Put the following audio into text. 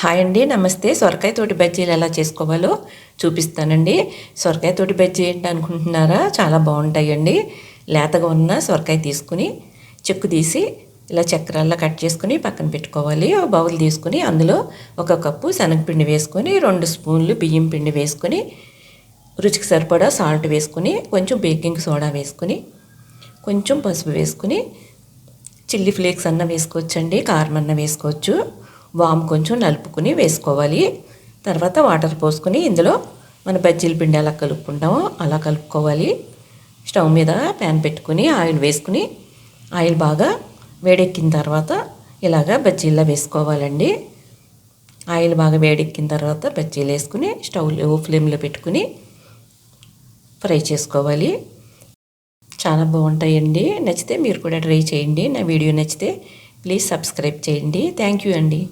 Hi అండి నమస్తే. సొరకాయ తోటి బజ్జీలు ఎలా చేసుకోవాలో చూపిస్తానండి. సొరకాయ తోటి బజ్జీ ఏంటి అనుకుంటున్నారా? చాలా బాగుంటాయండి. లేతగా ఉన్న సొరకాయ తీసుకుని చెక్కు తీసి ఇలా చక్రాల్లో కట్ చేసుకుని పక్కన పెట్టుకోవాలి. ఒక బౌల్ తీసుకుని అందులో ఒక కప్పు శనగపిండి వేసుకొని రెండు స్పూన్లు బియ్యం పిండి వేసుకొని రుచికి సరిపడా సాల్ట్ వేసుకుని కొంచెం బేకింగ్ సోడా వేసుకుని కొంచెం పసుపు వేసుకుని చిల్లీ ఫ్లేక్స్ అన్న వేసుకోవచ్చండి కారం అన్న వేసుకోవచ్చు. వాము కొంచెం నలుపుకుని వేసుకోవాలి. తర్వాత వాటర్ పోసుకొని ఇందులో మన బజ్జీల పిండి ఎలా కలుపుకుంటామో. అలా కలుపుకోవాలి. స్టవ్ మీద ప్యాన్ పెట్టుకుని ఆయిల్ వేసుకుని ఆయిల్ బాగా వేడెక్కిన తర్వాత ఇలాగా బజ్జీల్లో వేసుకోవాలండి. ఆయిల్ బాగా వేడెక్కిన తర్వాత బజ్జీలు వేసుకుని స్టవ్లో ఫ్లేమ్లో పెట్టుకుని ఫ్రై చేసుకోవాలి. చాలా బాగుంటాయండి. నచ్చితే మీరు కూడా ట్రై చేయండి. నా వీడియో నచ్చితే ప్లీజ్ సబ్స్క్రైబ్ చేయండి. థ్యాంక్ యూ అండి.